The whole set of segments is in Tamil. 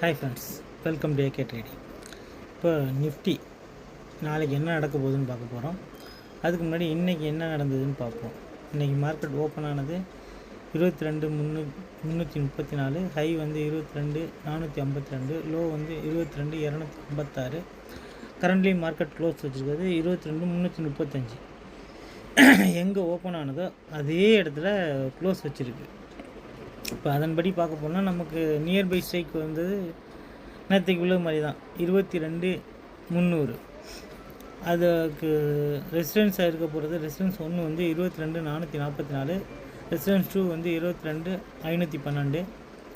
Hi friends welcome to AK trading இப்போ நிஃப்டி நாளைக்கு என்ன நடக்க போகுதுன்னு பார்க்க போகிறோம் அதுக்கு முன்னாடி இன்றைக்கி என்ன நடந்ததுன்னு பார்ப்போம். இன்றைக்கி மார்க்கெட் ஓப்பன் ஆனது இருபத்தி ரெண்டு முந்நூ முந்நூற்றி முப்பத்தி நாலு ஹை வந்து இருபத்தி ரெண்டு நானூற்றி ஐம்பத்தி ரெண்டு லோ வந்து இருபத்தி ரெண்டு இரநூத்தி ஐம்பத்தாறு. கரண்ட்லி மார்க்கெட் க்ளோஸ் வச்சுருக்கிறது இருபத்தி ரெண்டு முந்நூற்றி முப்பத்தஞ்சு. எங்கே ஓப்பன் ஆனதோ அதே இடத்துல க்ளோஸ் வச்சுருக்கு. இப்போ அதன்படி பார்க்க போனால் நமக்கு நியர்பை ஸ்ட்ரைக் வந்தது நேற்றுக்கு உள்ள மாதிரி தான். இருபத்தி ரெண்டு முந்நூறு. அதுக்கு ரெசிடென்ஸாக இருக்க போகிறது. ரெசிடென்ஸ் ஒன்று வந்து இருபத்தி ரெண்டு நானூற்றி நாற்பத்தி நாலு. ரெசிடென்ஸ் டூ வந்து இருபத்தி ரெண்டு ஐநூற்றி பன்னெண்டு.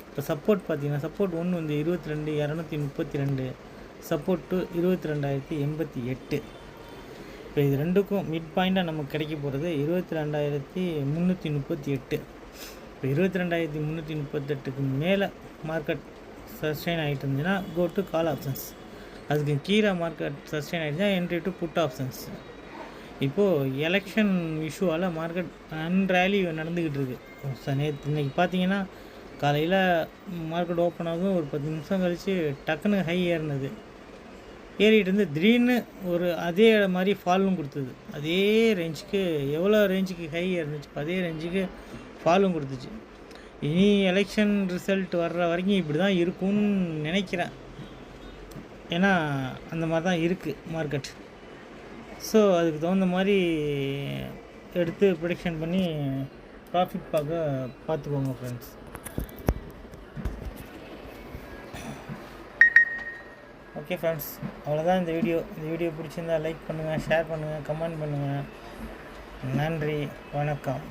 இப்போ சப்போர்ட் பார்த்தீங்கன்னா சப்போர்ட் ஒன்று வந்து இருபத்தி ரெண்டு இரநூத்தி முப்பத்தி ரெண்டு சப்போர்ட் டூ இருபத்தி ரெண்டாயிரத்தி எண்பத்தி எட்டு. இப்போ இது ரெண்டுக்கும் மிட் பாயிண்ட்டாக நமக்கு கிடைக்க போகிறது இருபத்தி ரெண்டாயிரத்தி முந்நூற்றி முப்பத்தி எட்டு. இப்போ இருபத்தி ரெண்டாயிரத்தி முந்நூற்றி முப்பத்தெட்டுக்கு மேலே மார்க்கெட் சஸ்டெயின் ஆகிட்டு இருந்துச்சுன்னா கோ டு கால் ஆப்ஷன்ஸ் அதுக்கு கீழே மார்க்கெட் சஸ்டெயின் ஆகிடுச்சுன்னா என்ட்ரி டு புட் ஆப்ஷன்ஸ் இப்போது எலெக்ஷன் இஷ்யூவால் மார்க்கெட் அன்ரேலி நடந்துக்கிட்டு இருக்குது நேற்று இன்றைக்கி பார்த்தீங்கன்னா காலையில் மார்க்கெட் ஓப்பன் ஆகும் ஒரு பத்து நிமிஷம் கழித்து டக்குன்னு ஹை ஏறினது. ஏறிட்டு இருந்து திடீர்னு ஒரு அதே மாதிரி ஃபாலும் கொடுத்தது. அதே ரேஞ்சுக்கு எவ்வளோ ரேஞ்சுக்கு ஹை இருந்துச்சு அதே ரேஞ்சுக்கு ஃபாலும் கொடுத்துச்சு. இனி எலெக்ஷன் ரிசல்ட் வர்ற வரைக்கும் இப்படி தான் இருக்கும்னு நினைக்கிறேன். ஏன்னா அந்த மாதிரி தான் இருக்குது மார்க்கெட் ஸோ அதுக்கு தகுந்த மாதிரி எடுத்து ப்ரொடிக்ஷன் பண்ணி ப்ராஃபிட் பார்க்க பார்த்துக்கோங்க ஃப்ரெண்ட்ஸ் ஓகே ஃப்ரெண்ட்ஸ் அவ்வளோதான் இந்த வீடியோ இந்த வீடியோ பிடிச்சிருந்தா லைக் பண்ணுங்கள் ஷேர் பண்ணுங்கள் கமெண்ட் பண்ணுங்கள் நன்றி வணக்கம்.